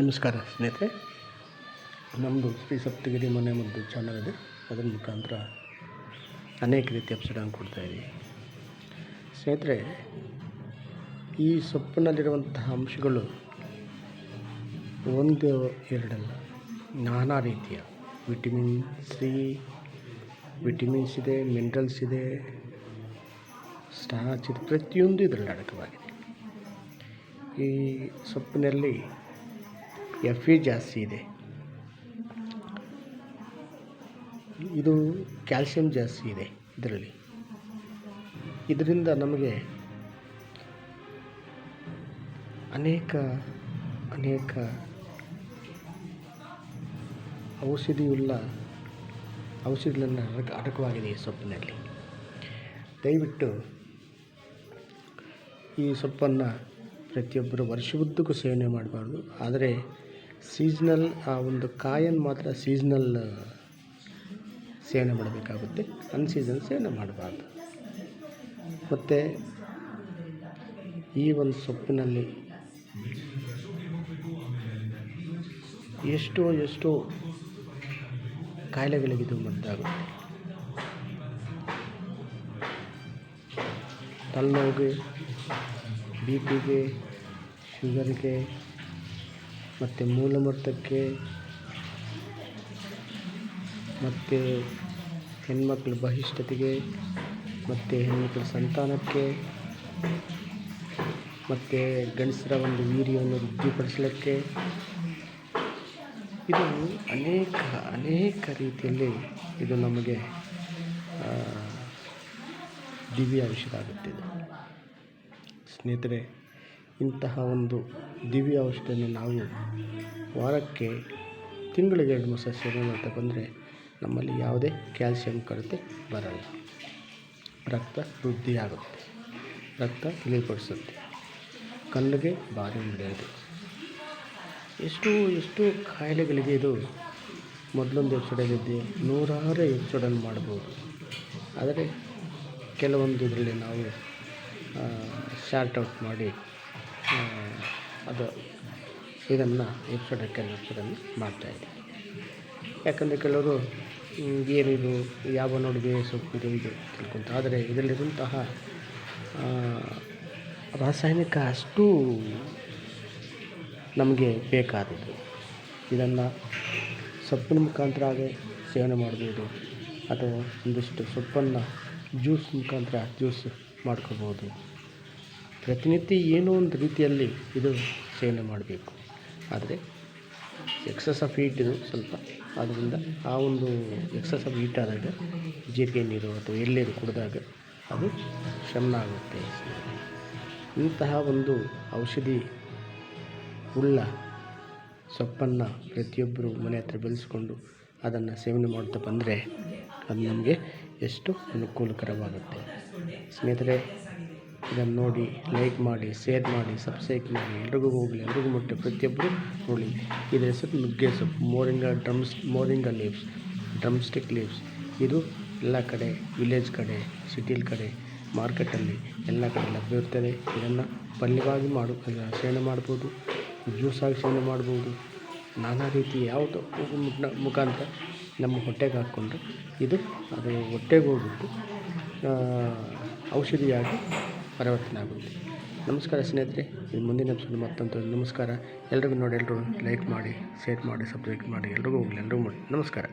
ನಮಸ್ಕಾರ ಸ್ನೇಹಿತರೆ. ನಮ್ಮದು ಶ್ರೀ ಸಪ್ತಗಿರಿ ಮನೆ ಮದ್ದು ಚಾನಲ್ ಇದೆ. ಅದರ ಮುಖಾಂತರ ಅನೇಕ ರೀತಿಯ ಎಪಿಸೋಡನ್ನು ಕೊಡ್ತಾಯಿದ್ದೀವಿ ಸ್ನೇಹಿತರೆ, ಈ ಸೊಪ್ಪಿನಲ್ಲಿರುವಂತಹ ಅಂಶಗಳು ಒಂದು, ಎರಡಲ್ಲ, ನಾನಾ ರೀತಿಯ. ವಿಟಮಿನ್ ಸಿ ವಿಟಮಿನ್ಸ್ ಇದೆ ಮಿನರಲ್ಸ್ ಇದೆ ಸ್ಟಾಚ್ ಇದೆ, ಪ್ರತಿಯೊಂದು ಇದರಲ್ಲಿ ಅಡಕವಾಗಿದೆ. ಈ ಸೊಪ್ಪಿನಲ್ಲಿ ಎಫ್ ಇ ಜಾಸ್ತಿ ಇದೆ. ಇದು ಕ್ಯಾಲ್ಸಿಯಂ ಜಾಸ್ತಿ ಇದೆ ಇದರಲ್ಲಿ. ಇದರಿಂದ ನಮಗೆ ಅನೇಕ ಅನೇಕ ಔಷಧಿಯುಳ್ಳ ಔಷಧಿಗಳನ್ನು ಅಡಕ, ಅಡಕವಾಗಿದೆ ಈ ಸೊಪ್ಪಿನಲ್ಲಿ. ದಯವಿಟ್ಟು ಈ ಸೊಪ್ಪನ್ನು ಪ್ರತಿಯೊಬ್ಬರು ವರ್ಷವುದ್ದಕ್ಕೂ ಸೇವನೆ ಮಾಡಬಾರ್ದು. ಆದರೆ ಸೀಸ್ನಲ್ ಆ ಒಂದು ಕಾಯನ್ನು ಮಾತ್ರ ಸೀಸ್ನಲ್ ಸೇವನೆ ಮಾಡಬೇಕಾಗುತ್ತೆ. ಅನ್ಸೀಸನ್ ಸೇವನೆ ಮಾಡಬಾರ್ದು. ಮತ್ತು ಈ ಒಂದು ಸೊಪ್ಪಿನಲ್ಲಿ ಎಷ್ಟೋ ಎಷ್ಟೋ ಕಾಯಿಲೆಗಳಿಗಿದು ಮದ್ದಾಗುತ್ತೆ ತಲೆನೋವಿಗೆ ಬಿ ಪಿಗೆ ಶುಗರ್ಗೆ ಮತ್ತು ಮೂಲಮಟ್ಟಕ್ಕೆ ಮತ್ತು ಹೆಣ್ಮಕ್ಳ ಬಹಿಷ್ಠತೆಗೆ, ಮತ್ತು ಹೆಣ್ಮಕ್ಳ ಸಂತಾನಕ್ಕೆ, ಮತ್ತು ಗಂಡಸರ ಒಂದು ವೀರ್ಯವನ್ನು ವೃದ್ಧಿಪಡಿಸಲಿಕ್ಕೆ. ಇದು ಅನೇಕ ಅನೇಕ ರೀತಿಯಲ್ಲಿ ಇದು ನಮಗೆ ದಿವ್ಯ ಆಗುತ್ತಿದೆ. ಸ್ನೇಹಿತರೆ ಇಂತಹ ಒಂದು ದಿವ್ಯ ಔಷಧಿಯನ್ನು ನಾವು ವಾರಕ್ಕೆ ತಿಂಗಳಿಗೆ ಎರಡು ಮೂರು ಸಲ ಮಾಡ್ತಾ ಬಂದರೆ ನಮ್ಮಲ್ಲಿ ಯಾವುದೇ ಕ್ಯಾಲ್ಸಿಯಂ ಕೊರತೆ ಬರಲ್ಲ. ರಕ್ತ ವೃದ್ಧಿಯಾಗುತ್ತೆ. ರಕ್ತ ತಿಳಿಪಡಿಸುತ್ತೆ ಕಣ್ಣಿಗೆ ಭಾರಿ ಒಳ್ಳೆಯದು ಎಷ್ಟು ಎಷ್ಟು ಕಾಯಿಲೆಗಳಿಗೆ ಇದು ಮೊದಲೊಂದು ಎಪಿಸೋಡಲ್ಲಿದ್ದೆ ನೂರಾರು ಎಪಿಸೋಡನ್ನು ಮಾಡ್ಬೋದು. ಆದರೆ ಕೆಲವೊಂದು ಇದರಲ್ಲಿ ನಾವು ಶಾರ್ಟ್ ಔಟ್ ಮಾಡಿ ಅದು ಇದನ್ನು ಎಪಿಸೋಡಕ್ಕೆ ಎಪಿಸೋಡನ್ನು ಮಾಡ್ತಾಯಿದೆ ಯಾಕಂದರೆ ಕೆಲವರು ಏನಿದು ಯಾವ ನೋಡಿಗೆ ಸೊಪ್ಪು ಇದು ತಿಳ್ಕೊಂತ. ಆದರೆ ಇದರಲ್ಲಿರುವಂತಹ ರಾಸಾಯನಿಕ ಅಷ್ಟು ನಮಗೆ ಬೇಕಾದದ್ದು. ಇದನ್ನು ಸೊಪ್ಪಿನ ಮುಖಾಂತರ ಸೇವನೆ ಮಾಡ್ಬೋದು, ಅಥವಾ ಒಂದಿಷ್ಟು ಸೊಪ್ಪನ್ನು ಜ್ಯೂಸ್ ಮುಖಾಂತರ ಜ್ಯೂಸ್ ಮಾಡ್ಕೋಬೋದು. ಪ್ರತಿನಿತ್ಯ ಏನೋ ಒಂದು ರೀತಿಯಲ್ಲಿ ಇದು ಸೇವನೆ ಮಾಡಬೇಕು. ಆದರೆ ಎಕ್ಸಸ್ ಆಫ್ ಹೀಟ್ ಇದು ಸ್ವಲ್ಪ ಆದ್ದರಿಂದ ಆ ಒಂದು ಎಕ್ಸಸ್ ಆಫ್ ಹೀಟ್ ಆದಾಗ ಜೀರಿಗೆ ನೀರು ಅಥವಾ ಎಳ್ಳೀರು ಕುಡಿದಾಗ ಅದು ಶಮನ ಆಗುತ್ತೆ. ಇಂತಹ ಒಂದು ಔಷಧಿ ಉಳ್ಳ ಸೊಪ್ಪನ್ನು ಪ್ರತಿಯೊಬ್ಬರು ಮನೆ ಹತ್ರ ಬೆಳೆಸ್ಕೊಂಡು ಅದನ್ನು ಸೇವನೆ ಮಾಡ್ತಾ ಬಂದರೆ ಅದು ನಮಗೆ ಎಷ್ಟು ಅನುಕೂಲಕರವಾಗುತ್ತೆ. ಸ್ನೇಹಿತರೆ ಇದನ್ನು ನೋಡಿ ಲೈಕ್ ಮಾಡಿ ಶೇರ್ ಮಾಡಿ ಸಬ್ಸ್ಕ್ರೈಬ್ ಮಾಡಿ. ಎಲ್ರಿಗೂ ಹೋಗಲಿ, ಎಲ್ರಿಗೂ ಮುಟ್ಟೆ ಪ್ರತಿಯೊಬ್ಬರು ನೋಡಿ ಇದರ ಹೆಸರು ನುಗ್ಗೆ ಸೊಪ್ಪು moringa drums moringa leaves drumstick leaves ಇದು ಎಲ್ಲ ಕಡೆ ವಿಲೇಜ್ ಕಡೆ ಸಿಟಿಲ್ ಕಡೆ ಮಾರ್ಕೆಟಲ್ಲಿ ಎಲ್ಲ ಕಡೆ ಲಭ್ಯವಿರ್ತದೆ ಇದನ್ನು ಪಲ್ಯವಾಗಿ ಮಾಡು ಸೇವನೆ ಮಾಡ್ಬೋದು ಜ್ಯೂಸಾಗಿ ಸೇವನೆ ಮಾಡ್ಬೋದು. ನಾನಾ ರೀತಿ ಯಾವುದು ಮುಖಾಂತರ ನಮ್ಮ ಹೊಟ್ಟೆಗೆ ಹಾಕ್ಕೊಂಡು ಇದು ಅದು ಹೊಟ್ಟೆಗೆ ಹೋಗ್ಬಿಟ್ಟು ಔಷಧಿಯಾಗಿ ಪರಿವರ್ತನೆ ಆಗುತ್ತೆ ನಮಸ್ಕಾರ ಸ್ನೇಹಿತರೆ ಇದು ಮುಂದಿನ ಎಪಿಸೋಡ್ ಮತ್ತೊಂದು ನಮಸ್ಕಾರ. ಎಲ್ರಿಗೂ ನೋಡಿ ಎಲ್ಲರೂ ಲೈಕ್ ಮಾಡಿ ಶೇರ್ ಮಾಡಿ ಸಬ್ಸ್ಕ್ರೈಬ್ ಮಾಡಿ, ಎಲ್ರಿಗೂ ಹೋಗಲಿ ಮಾಡಿ ನಮಸ್ಕಾರ.